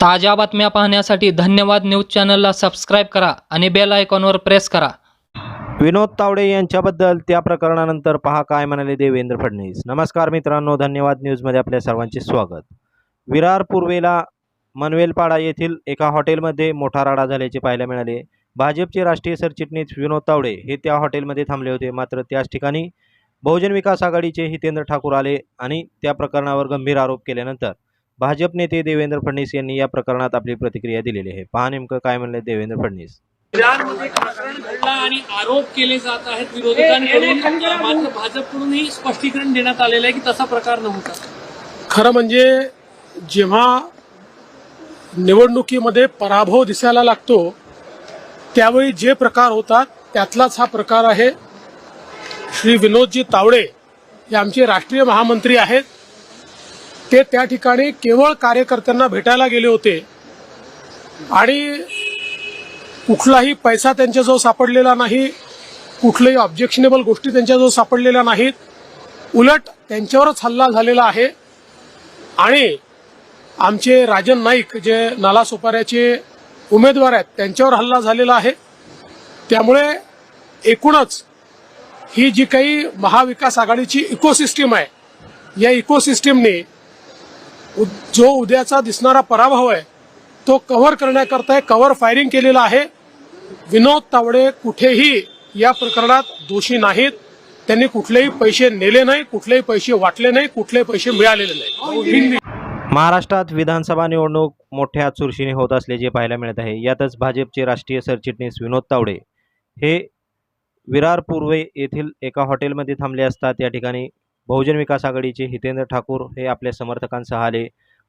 ताज्या बातम्या पाहण्यासाठी धन्यवाद न्यूज चॅनलला सबस्क्राईब करा आणि बेल आयकॉनवर प्रेस करा. विनोद तावडे यांच्याबद्दल त्या प्रकरणानंतर पहा काय म्हणाले देवेंद्र फडणवीस. नमस्कार मित्रांनो धन्यवाद न्यूजमध्ये आपल्या सर्वांचे स्वागत. विरार पूर्वेला मनवेलपाडा येथील एका हॉटेलमध्ये मोठा राडा झाल्याचे पाहायला मिळाले. भाजपचे राष्ट्रीय सरचिटणीस विनोद तावडे हे त्या हॉटेलमध्ये थांबले होते. मात्र त्याच ठिकाणी बहुजन विकास आघाडीचे हितेंद्र ठाकूर आले आणि त्या प्रकरणावर गंभीर आरोप केल्यानंतर भाजप नेते देवेंद्र फडणवीस यांनी या प्रकरणात आपली प्रतिक्रिया दिलेली आहे. पहा नेमकं काय म्हणले देवेंद्र फडणवीस. आणि आरोप केले जात आहेत विरोधकांकडून. मात्र भाजपकडूनही स्पष्टीकरण देण्यात आलेलं आहे की तसा प्रकार नव्हता. खरं म्हणजे जेव्हा निवडणुकीमध्ये पराभव दिसायला लागतो त्यावेळी जे प्रकार होतात त्यातलाच हा प्रकार आहे. श्री विनोदजी तावडे हे आमचे राष्ट्रीय महामंत्री आहेत. ते त्या ठिकाणी केवळ कार्यकर्त्यांना भेटायला गेले होते. आणि कुठलाही पैसा त्यांच्याजवळ सापडलेला नाही कुठल्याही ऑब्जेक्शनेबल गोष्टी त्यांच्याजवळ सापडलेल्या नाहीत. उलट त्यांच्यावरच हल्ला झालेला आहे. आणि आमचे राजन नाईक जे नालासोपाऱ्याचे उमेदवार आहेत त्यांच्यावर हल्ला झालेला आहे. त्यामुळे एकूणच ही जी काही महाविकास आघाडीची इकोसिस्टीम आहे या इकोसिस्टीमने जो उद्याचा दिसणारा पराभव आहे तो कव्हर करण्याकरता कव्हर फायरिंग केलेला आहे. विनोद तावडे कुठेही या प्रकरणात दोषी नाहीत. त्यांनी कुठलेही पैसे नेले नाही कुठलेही पैसे वाटले नाही कुठलेही पैसे मिळालेले नाही. महाराष्ट्रात विधानसभा निवडणूक मोठ्या चुरशीने होत असल्याचे पाहायला मिळत आहे. यातच भाजपचे राष्ट्रीय सरचिटणीस विनोद तावडे हे विरार पूर्वे येथील एका हॉटेलमध्ये थांबले असतात. या ठिकाणी बहुजन विकास आघाडीचे हितेंद्र ठाकूर हे आपल्या समर्थकांसह आले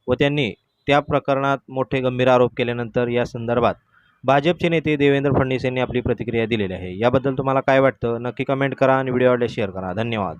व त्यांनी त्या प्रकरणात मोठे गंभीर आरोप केल्यानंतर या संदर्भात भाजपचे नेते देवेंद्र फडणवीस यांनी आपली प्रतिक्रिया दिलेली आहे. याबद्दल तुम्हाला काय वाटतं? नक्की कमेंट करा आणि व्हिडिओ आवडल्यास शेअर करा. धन्यवाद.